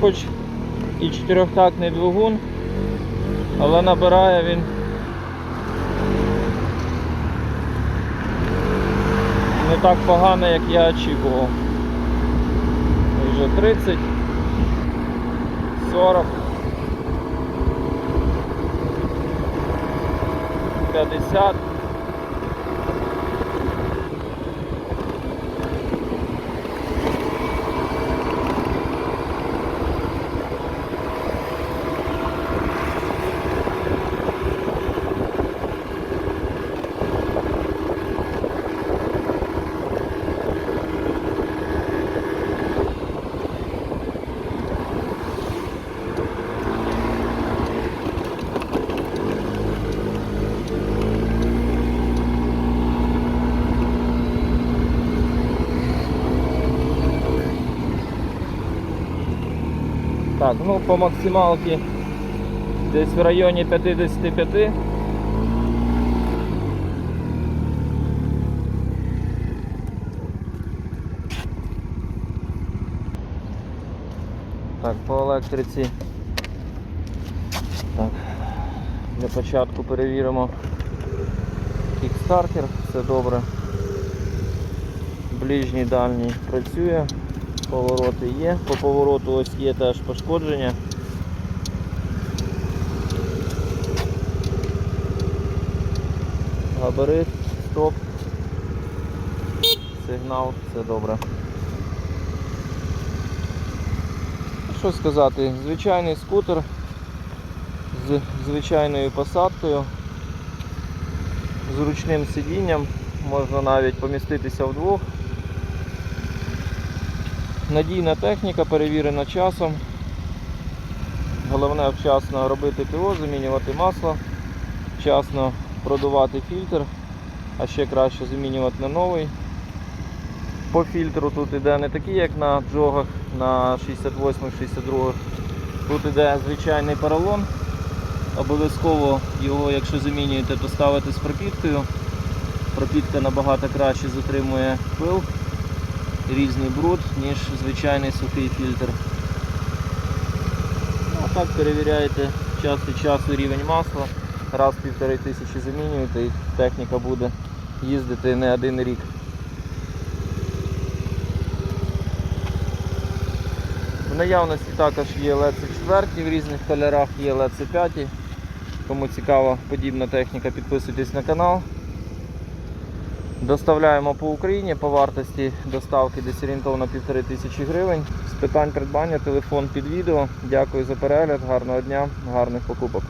хоч і чотирьохтактний двигун, але набирає він не так погано, як я очікував. Вже 30, 40, 50. Так, ну по максималці десь в районі 55. Так, по електриці. Так, для початку перевіримо кікстартер, все добре. Ближній дальній працює, повороти є. По повороту ось є теж пошкодження. Габарит, стоп, сигнал, все добре. Ну, Що сказати, звичайний скутер з звичайною посадкою, з ручним сидінням, можна навіть поміститися вдвох. Надійна техніка, перевірена часом. Головне вчасно робити ТО, замінювати масло, вчасно продувати фільтр, а ще краще замінювати на новий. По фільтру тут іде не такий, як на джогах на 68-62. Тут іде звичайний поролон. Обов'язково його, якщо замінюєте, то ставити з пропіткою. Пропітка набагато краще затримує пил, різний бруд, ніж звичайний сухий фільтр. Ну, а так перевіряєте час від часу рівень масла. Раз півтори тисячі замінюєте і техніка буде їздити не один рік. В наявності також є LED 4 в різних кольорах, є LED 5 Кому цікава подібна техніка, підписуйтесь на канал. Доставляємо по Україні по вартості доставки десь орієнтовно півтори тисячі гривень. З питань придбання телефон під відео. Дякую за перегляд, гарного дня, гарних покупок.